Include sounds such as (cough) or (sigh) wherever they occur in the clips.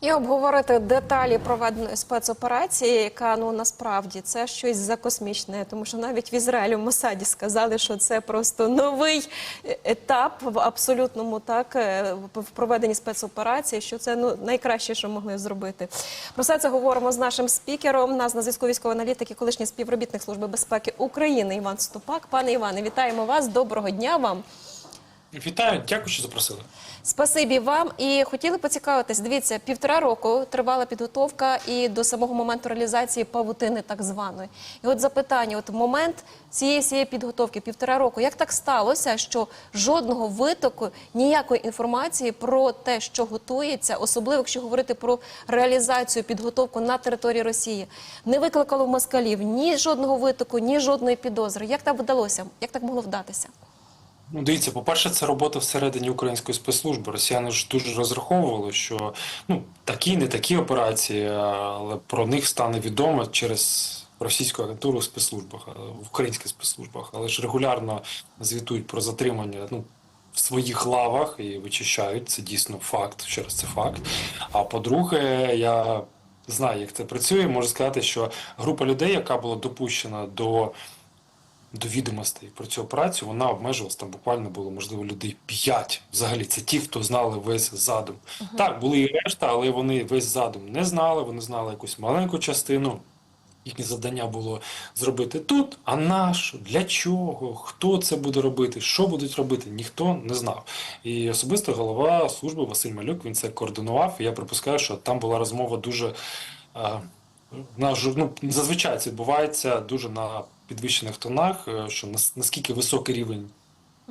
І обговорити деталі проведеної спецоперації, яка ну насправді це щось закосмічне, тому що навіть в Ізраїлі в Мосаді сказали, що це просто новий етап в абсолютному так е, в проведенні спецоперації, що це ну найкраще, що могли зробити. Про все це говоримо з нашим спікером. Нас на зв'язку військовий аналітик і колишній співробітник служби безпеки України Іван Ступак. Пане Іване, вітаємо вас. Доброго дня вам. Вітаю, дякую, що запросили. Спасибі вам і хотіли поцікавитись. Дивіться, півтора року тривала підготовка і до самого моменту реалізації павутини, так званої. І от запитання: от момент цієї всієї підготовки, півтора року, як так сталося, що жодного витоку, ніякої інформації про те, що готується, особливо якщо говорити про реалізацію підготовку на території Росії, не викликало в москалів ні жодного витоку, ні жодної підозри. Як так вдалося? Як так могло вдатися? Ну, дивіться, по-перше, це робота всередині української спецслужби. Росіяни ж дуже розраховували, що ну такі, не такі операції, але про них стане відомо через російську агентуру в спецслужбах, е, в українських спецслужбах, але ж регулярно звітують про затримання. Ну. В своїх лавах і вичищають це дійсно факт. Ще раз це факт. А по-друге, я знаю, як це працює. Можу сказати, що група людей, яка була допущена до до відомостей про цю операцію, вона обмежувалась там буквально було можливо людей 5. Взагалі, це ті, хто знали весь задум. Так, були і решта, але вони весь задум не знали. Вони знали якусь маленьку частину. Їхнє завдання було зробити тут, а наш, для чого, хто це буде робити, що будуть робити, ніхто не знав. І особисто голова служби Василь Малюк він це координував. І я припускаю, що там була розмова дуже е, на ну, зазвичай це відбувається дуже на підвищених тонах, е, що нас- наскільки високий рівень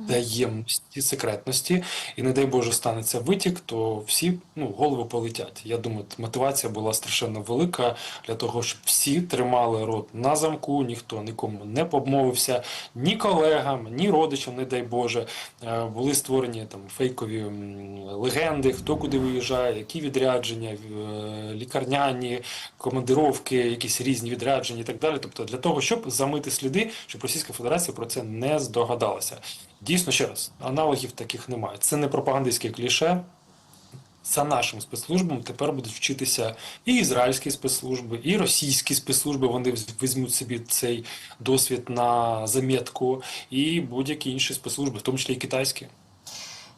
таємності, секретності, і не дай Боже станеться витік, то всі ну, голови полетять. Я думаю, мотивація була страшенно велика для того, щоб всі тримали рот на замку, ніхто нікому не обмовився, ні колегам, ні родичам, не дай Боже. Е, Були створені там фейкові легенди, хто куди виїжджає, які відрядження, е, лікарняні, командировки, якісь різні відрядження і так далі. Тобто для того, щоб замити сліди, щоб Російська Федерація про це не здогадалася. Дійсно, ще раз, аналогів таких немає. Це не пропагандистське кліше. За нашим спецслужбам тепер будуть вчитися і ізраїльські спецслужби, і російські спецслужби. Вони візьмуть собі цей досвід на замітку, і будь-які інші спецслужби, в тому числі і китайські.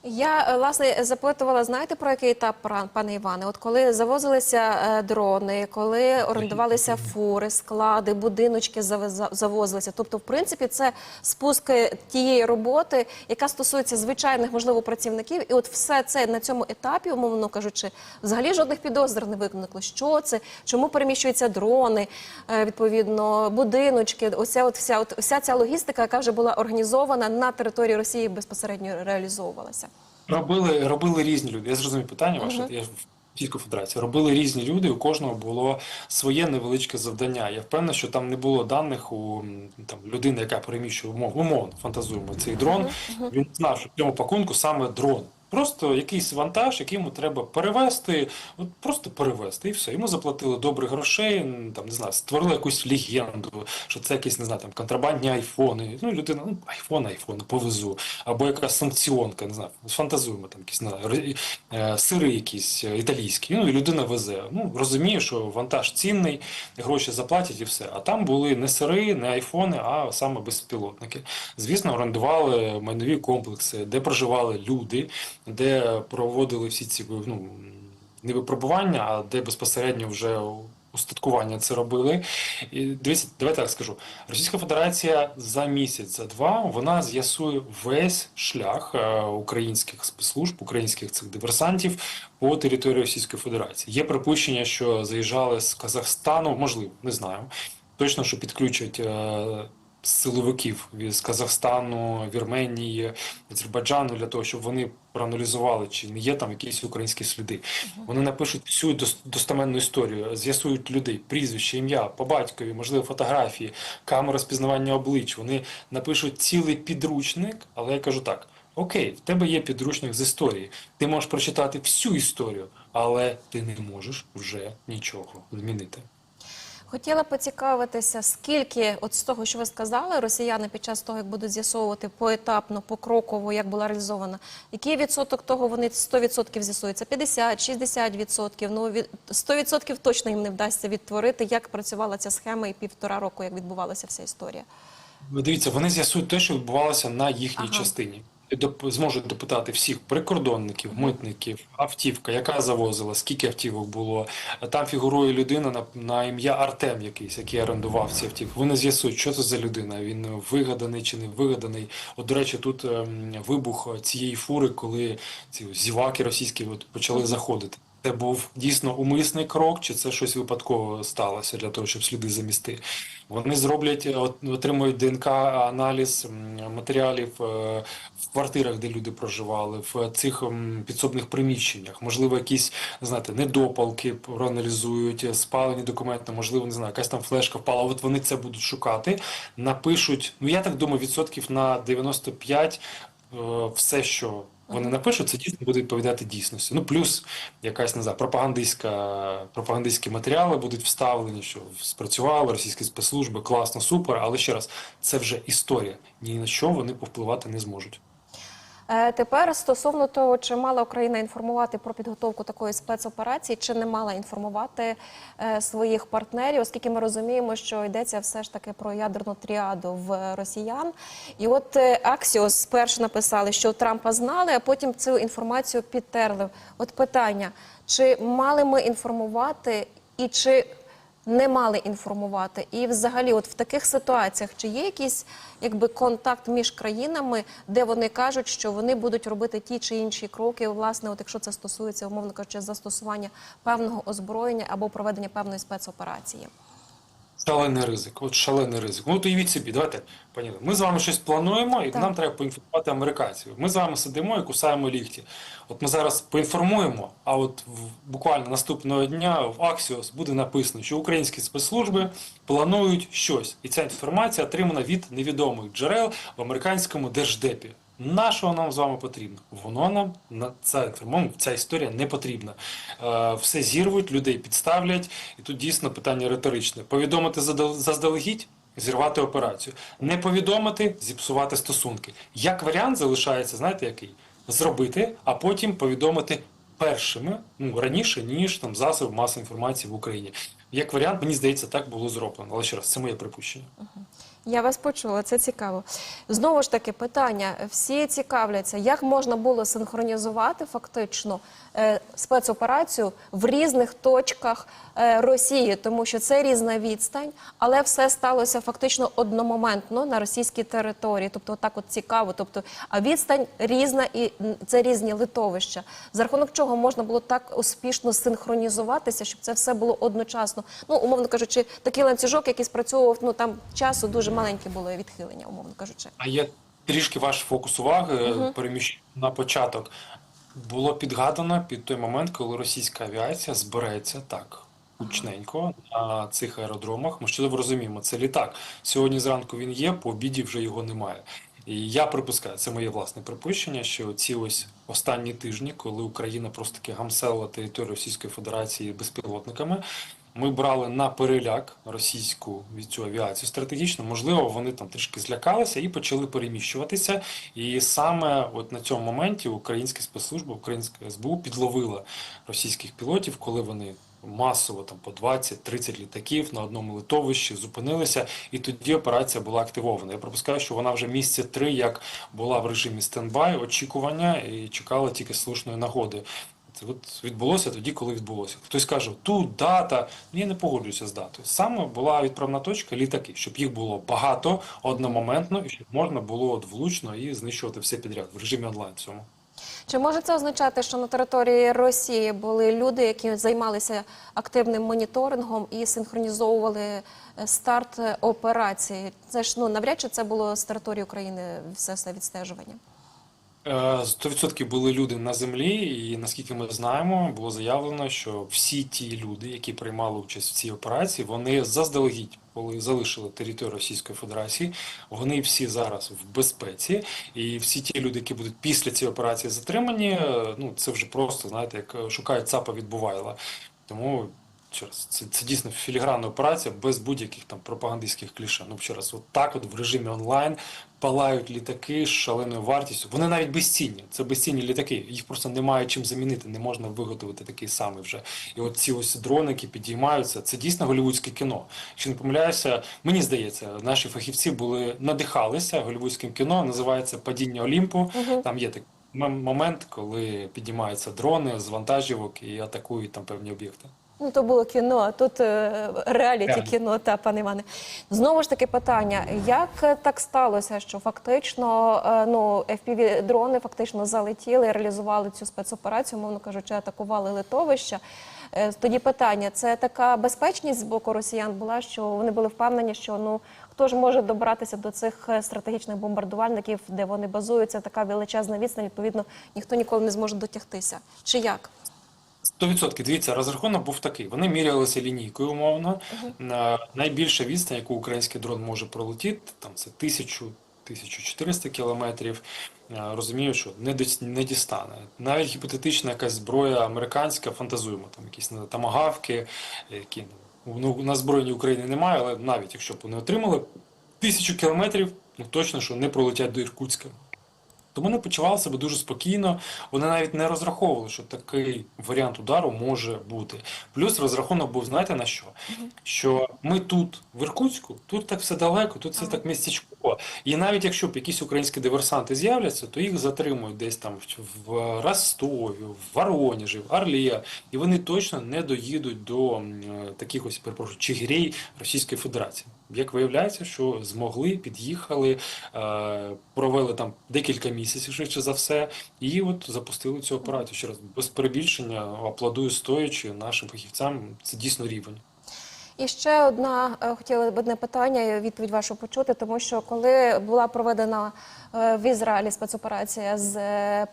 Я е, власне запитувала, знаєте про який етап, пане Іване? От коли завозилися е, дрони, коли орендувалися фури, склади, будиночки завозилися. Тобто, в принципі, це спуск е, тієї роботи, яка стосується звичайних, можливо, працівників. І от все це на цьому етапі, умовно кажучи, взагалі жодних підозр не виникло. Що це? Чому переміщуються дрони? е, Відповідно, будиночки, оця от вся от вся ця логістика, яка вже була організована на території Росії, безпосередньо реалізовувалася. Робили, робили різні люди. Я зрозумів питання ваше. Uh -huh. Я тільки федерації. Робили різні люди, у кожного було своє невеличке завдання. Я впевнений, що там не було даних у там людини, яка переміщує умов, умовно фантазуємо цей дрон. Він знав, що в цьому пакунку саме дрон. Просто якийсь вантаж, який йому треба перевезти, от просто перевезти, і все. Йому заплатили добрих грошей, там не знаю, створили якусь легенду, що це якісь не знаю, там контрабандні айфони. Ну, людина, ну айфон, айфон, повезу, або якась санкціонка, не знаю, фантазуємо там якісь ри- е, сири якісь е, італійські. Ну і людина везе. Ну розуміє, що вантаж цінний, гроші заплатять і все. А там були не сири, не айфони, а саме безпілотники. Звісно, орендували майнові комплекси, де проживали люди, де проводили всі ці ну, не випробування, а де безпосередньо вже устаткування це робили. І дивіться, давайте так скажу. Російська Федерація за місяць, за два вона з'ясує весь шлях е, українських спецслужб, українських цих диверсантів по території Російської Федерації. Є припущення, що заїжджали з Казахстану, можливо, не знаю. Точно, що підключать е, силовиків з Казахстану, Вірменії, Азербайджану для того, щоб вони проаналізували, чи не є там якісь українські сліди. Вони напишуть всю дос- достеменну історію, з'ясують людей, прізвище, ім'я, по батькові, можливо, фотографії, камера спізнавання облич. Вони напишуть цілий підручник, але я кажу так. Окей, в тебе є підручник з історії. Ти можеш прочитати всю історію, але ти не можеш вже нічого змінити. Хотіла поцікавитися, скільки от з того, що ви сказали, росіяни під час того, як будуть з'ясовувати поетапно, покроково, як була реалізована, який відсоток того вони 100% з'ясуються? 50, 60 відсотків? Ну, від 100% точно їм не вдасться відтворити, як працювала ця схема і півтора року, як відбувалася вся історія. Ви Дивіться, вони з'ясують те, що відбувалося на їхній Ага. частині. Зможуть допитати всіх прикордонників, митників, автівка, яка завозила, скільки автівок було. Там фігурує людина на, на ім'я Артем якийсь, який орендував ці автівки. Вони з'ясують, що це за людина. Він вигаданий чи не вигаданий. От, до речі, тут ем, вибух цієї фури, коли ці зіваки російські от, почали заходити. Це був дійсно умисний крок, чи це щось випадково сталося для того, щоб сліди замісти. Вони зроблять, е, отримують ДНК-аналіз матеріалів е, в квартирах, де люди проживали, в цих підсобних приміщеннях. Можливо, якісь знаєте, недопалки проаналізують, е, спалені документи, можливо, не знаю, якась там флешка впала. От вони це будуть шукати, напишуть. Ну я так думаю, відсотків на 95 е, все, що вони напишуть, це дійсно буде відповідати дійсності. Ну плюс якась не знаю, пропагандистська пропагандистські матеріали будуть вставлені, що спрацювали російські спецслужби, класно, супер. Але ще раз, це вже історія. Ні на що вони повпливати не зможуть. Е, Тепер стосовно того, чи мала Україна інформувати про підготовку такої спецоперації, чи не мала інформувати е, своїх партнерів, оскільки ми розуміємо, що йдеться все ж таки про ядерну тріаду в росіян. І от е, Аксіос спершу написали, що Трампа знали, а потім цю інформацію підтерли. От питання: чи мали ми інформувати і чи не мали інформувати. І взагалі, от в таких ситуаціях, чи є якийсь якби контакт між країнами, де вони кажуть, що вони будуть робити ті чи інші кроки, власне, от якщо це стосується, умовно кажучи, застосування певного озброєння або проведення певної спецоперації. Шалений ризик. От шалений ризик. Ну, от уявіть собі, давайте, пані, ми з вами щось плануємо, і Так. нам треба поінформувати американців. Ми з вами сидимо і кусаємо лікті. От ми зараз поінформуємо, а от в, буквально наступного дня в Аксіос буде написано, що українські спецслужби планують щось. І ця інформація отримана від невідомих джерел в американському держдепі. Нашого нам з вами потрібно? Воно нам на ця інформація, ця історія не потрібна. Е, все зірвуть, людей підставлять, і тут дійсно питання риторичне: повідомити заздалегідь, зірвати операцію, не повідомити, зіпсувати стосунки. Як варіант залишається, знаєте, який? Зробити, а потім повідомити першими, ну раніше ніж там засоб масової інформації в Україні. Як варіант, мені здається, так було зроблено. Але ще раз, це моє припущення. Я вас почула, це цікаво. Знову ж таки, питання: всі цікавляться, як можна було синхронізувати фактично е, спецоперацію в різних точках е, Росії, тому що це різна відстань, але все сталося фактично одномоментно на російській території. Тобто, так от цікаво. Тобто, а відстань різна і це різні литовища. За рахунок чого можна було так успішно синхронізуватися, щоб це все було одночасно. Ну, умовно кажучи, такий ланцюжок, який спрацьовував, ну там часу дуже маленьке було відхилення, умовно кажучи. А є трішки ваш фокус уваги угу. переміщ на початок. Було підгадано під той момент, коли російська авіація збереться так гучненько на цих аеродромах. Ми чудово розуміємо, це літак. Сьогодні зранку він є, по обіді вже його немає. І я припускаю, це моє власне припущення, що ці ось останні тижні, коли Україна просто таки гамселила територію Російської Федерації безпілотниками. Ми брали на переляк російську від цю авіацію стратегічно. Можливо, вони там трішки злякалися і почали переміщуватися. І саме от на цьому моменті українська спецслужба, українська СБУ підловила російських пілотів, коли вони масово там по 20-30 літаків на одному литовищі зупинилися, і тоді операція була активована. Я припускаю, що вона вже місяці три як була в режимі стендбай, очікування і чекала тільки слушної нагоди. От відбулося тоді, коли відбулося. Хтось каже, тут дата. Ні, я не погоджуюся з датою. Саме була відправна точка літаки, щоб їх було багато одномоментно і щоб можна було от влучно і знищувати все підряд в режимі онлайн цьому. Чи може це означати, що на території Росії були люди, які займалися активним моніторингом і синхронізовували е, старт операції? Це ж ну навряд чи це було з території України все це відстежування. Е, 100% були люди на землі, і наскільки ми знаємо, було заявлено, що всі ті люди, які приймали участь в цій операції, вони заздалегідь, коли залишили територію Російської Федерації, вони всі зараз в безпеці, і всі ті люди, які будуть після цієї операції затримані, е, ну це вже просто знаєте, як шукають ЦАПа від Бувайла. Тому Через це, це дійсно філігранна операція без будь-яких там пропагандистських кліше. Ну ще раз, от так от в режимі онлайн палають літаки з шаленою вартістю. Вони навіть безцінні. Це безцінні літаки. Їх просто немає чим замінити. Не можна виготовити такий самий вже. І от ці ось дрони, які підіймаються, це дійсно голівудське кіно. Якщо не помиляюся, мені здається, наші фахівці були надихалися голівудським кіно. Називається Падіння Олімпу. Там є такий момент, коли підіймаються дрони з вантажівок і атакують там певні об'єкти. Ну, то було кіно, а тут е, реаліті Реаліті. кіно, та пане Іване. Знову ж таки питання: як е, так сталося, що фактично е, ну, fpv дрони фактично залетіли, реалізували цю спецоперацію, мовно кажучи, атакували литовища. Тоді питання: це така безпечність з боку росіян була, що вони були впевнені, що ну хто ж може добратися до цих стратегічних бомбардувальників, де вони базуються, така величезна відстань, відповідно, ніхто ніколи не зможе дотягтися. Чи як? 100%. Дивіться, розрахунок був такий. Вони мірялися лінійкою умовно. На найбільша відстань, яку український дрон може пролетіти, там це 1000 1400 кілометрів. Е, Розумію, що не, не дістане. Навіть гіпотетична якась зброя американська, фантазуємо, там якісь тамагавки, які ну, на збройні України немає, але навіть якщо б вони отримали тисячу кілометрів, ну точно що не пролетять до Іркутська. Тому вони почували себе дуже спокійно. Вони навіть не розраховували, що такий варіант удару може бути. Плюс розрахунок був, знаєте на що? Що ми тут, в Іркутську, тут так все далеко, тут все так містечково. І навіть якщо б якісь українські диверсанти з'являться, то їх затримують десь там в- в Ростові, в Воронежі, в Орлі, і вони точно не доїдуть до е, таких ось перепрошую, чигирей Російської Федерації. Як виявляється, що змогли, під'їхали, е, провели там декілька місяців швидше за все, і от запустили цю операцію. Ще раз без перебільшення аплодую стоячи нашим фахівцям. Це дійсно рівень. І ще одна е, хотіла б одне питання, відповідь вашу почути, тому що коли була проведена в Ізраїлі спецоперація з е,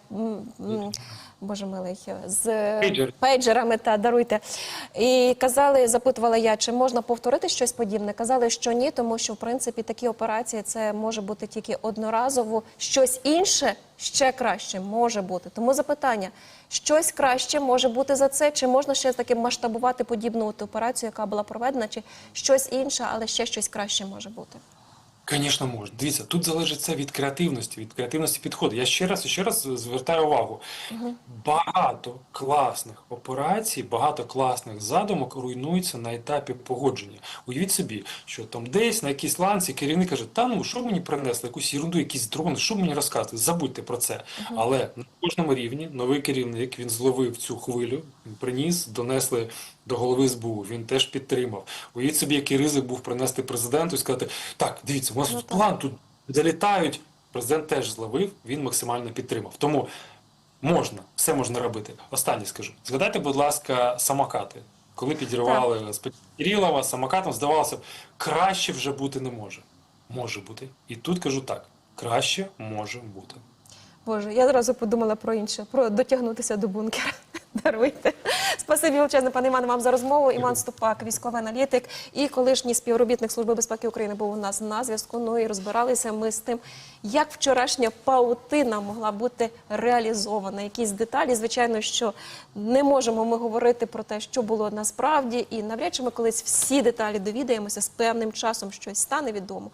Боже милий, з Пейджер. пейджерами та даруйте. І казали, запитувала я, чи можна повторити щось подібне. Казали, що ні, тому що в принципі такі операції це може бути тільки одноразово. Щось інше ще краще може бути. Тому запитання: щось краще може бути за це, чи можна ще таки масштабувати подібну операцію, яка була проведена, чи щось інше, але ще щось краще може бути. Звісно, можна. Дивіться, тут залежить це від креативності, від креативності підходу. Я ще раз і ще раз звертаю увагу. Багато класних операцій, багато класних задумок руйнуються на етапі погодження. Уявіть собі, що там десь на якійсь ланці керівник каже: Та ну що мені принесли, якусь ерунду, якісь дрони, що мені розказувати? Забудьте про це. Але на кожному рівні новий керівник він зловив цю хвилю, приніс, донесли до голови СБУ. Він теж підтримав. Уявіть собі, який ризик був принести президенту і сказати: так, дивіться, у нас тут план, тут залітають. Президент теж зловив, він максимально підтримав. Тому можна, все можна робити. Останнє скажу. Згадайте, будь ласка, самокати. Коли підірвали з Кирилова самокатом, здавалося, б, краще вже бути не може. Може бути. І тут кажу так: краще може бути. Боже, я одразу подумала про інше, про дотягнутися до бункера. (laughs) Даруйте. Спасибі величезне, пане Іване, вам за розмову. Іван Ступак, військовий аналітик і колишній співробітник Служби безпеки України був у нас на зв'язку. Ну і розбиралися ми з тим, як вчорашня паутина могла бути реалізована. Якісь деталі, звичайно, що не можемо ми говорити про те, що було насправді, і навряд чи ми колись всі деталі довідаємося з певним часом щось стане відомо.